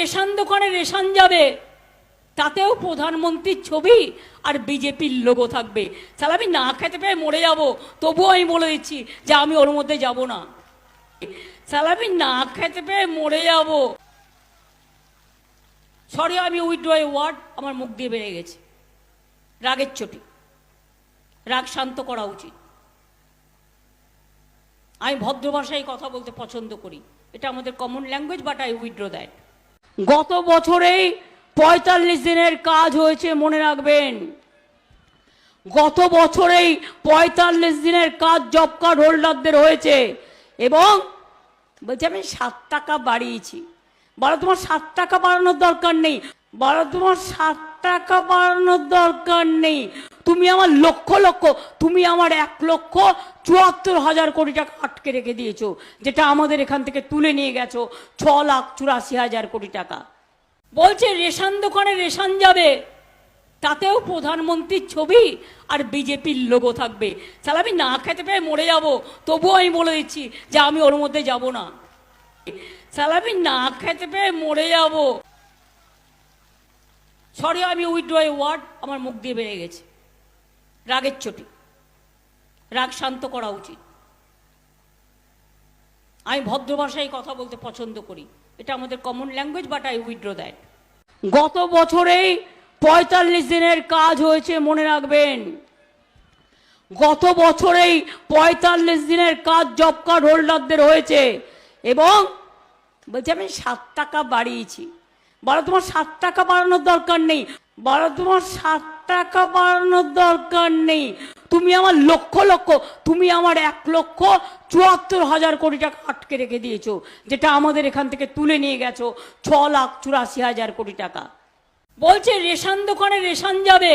Ration দোকানে ration যাবে। তাতেও প্রধানমন্ত্রীর ছবি আর বিজেপির লোগো থাকবে। তাহলে আমি না খেতে পেয়ে মরে যাব। তবুও আমি বলে দিচ্ছি যে আমি ওর মধ্যে যাব না। তাহলে আমি না খেতে পেয়ে মরে যাব। সরি আমি উইথড্র ওয়ার্ড, আমার মুখ দিয়ে বেড়ে গেছে। রাগের চটি। রাগ শান্ত করা উচিত। আমি ভদ্র ভাষায় কথা বলতে পছন্দ করি। এটা আমাদের common language but I withdraw that গত বছরেই পঁয়তাল্লিশ দিনের কাজ হয়েছে, মনে রাখবেন। গত বছরেই পঁয়তাল্লিশ দিনের কাজ জব কার্ড হোল্ডারদের হয়েছে। এবং বলছি, আমি সাত টাকা বাড়িয়েছি। বলো, তোমার সাত টাকা বাড়ানোর দরকার নেই। বলো, তোমার সাত টাকা বাড়ানোর দরকার নেই। তুমি আমার লক্ষ লক্ষ, তুমি আমার এক লক্ষ চুয়াত্তর হাজার কোটি টাকা আটকে রেখে দিয়েছ, যেটা আমাদের এখান থেকে তুলে নিয়ে গেছো ছ লাখ চুরাশি হাজার কোটি টাকা। বলছে, রেশন দোকানে রেশন যাবে, তাতেও প্রধানমন্ত্রীর ছবি আর বিজেপির লোগো থাকবে। তাহলে আমি না খেতে পেয়ে মরে যাব, তবুও আমি বলে দিচ্ছি যে আমি ওর মধ্যে যাব না। তাহলে আমি না খেতে পেয়ে মরে যাব। সরি আমি উইথড্র ওয়ার্ড, আমার মুখ দিয়ে বেড়ে গেছে। রাগের চটি। রাগ শান্ত করা উচিত। আমি ভদ্র ভাষায় কথা বলতে পছন্দ করি। এটা আমাদের common language but I withdraw that গত বছরেই পঁয়তাল্লিশ দিনের কাজ হয়েছে, মনে রাখবেন। গত বছরেই পঁয়তাল্লিশ দিনের কাজ জব কার্ড হোল্ডারদের হয়েছে, এবং বলছি আমি সাত টাকা বাড়িয়েছি। বলো, তোমার সাত টাকা বাড়ানোর দরকার নেই। বলো, তোমার সাত টাকা বাড়ানোর দরকার নেই। তুমি আমার লক্ষ লক্ষ, তুমি আমার এক লক্ষ চুয়াত্তর হাজার কোটি টাকা আটকে রেখে দিয়েছ, যেটা আমাদের এখান থেকে তুলে নিয়ে গেছো ছ লাখ চুরাশি হাজার কোটি টাকা। বলছে, রেশন দোকানে রেশন যাবে।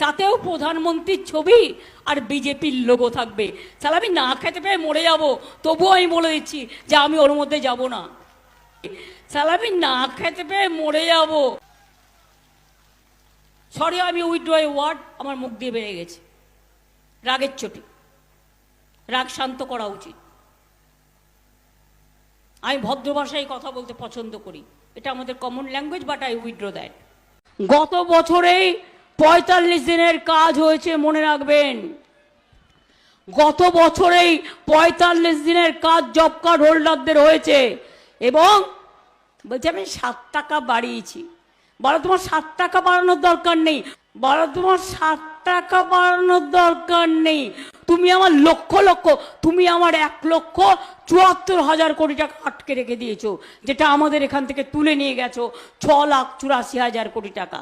তাতেও প্রধানমন্ত্রীর ছবি আর বিজেপির লোগো থাকবে। তাহলে আমি না খেতে পেয়ে মরে যাব, তবুও আমি বলে দিচ্ছি যে আমি ওর মধ্যে যাব না। তাহলে আমি না খেতে পেয়ে মরে যাব। সরি আমি উইথড্র ওয়ার্ড, আমার মুখ দিয়ে বেড়ে গেছে। রাগের চটি। রাগ শান্ত করা উচিত। আমি ভদ্র ভাষায় কথা বলতে পছন্দ করি। এটা আমাদের common language but I withdraw that গত বছরেই পঁয়তাল্লিশ দিনের কাজ হয়েছে, মনে রাখবেন। গত বছরেই পঁয়তাল্লিশ দিনের কাজ জব কার্ড হোল্ডারদের হয়েছে। এবং বলছি, আমি সাত টাকা বাড়িয়েছি। বলো, তোমার সাত টাকা বাড়ানোর দরকার নেই। বলো, তোমার সাত টাকা বাড়ানোর দরকার নেই। তুমি আমার লক্ষ লক্ষ, তুমি আমার এক লক্ষ চুয়াত্তর হাজার কোটি টাকা আটকে রেখে দিয়েছ, যেটা আমাদের এখান থেকে তুলে নিয়ে গেছো, ছ লাখ চুরাশি হাজার কোটি টাকা।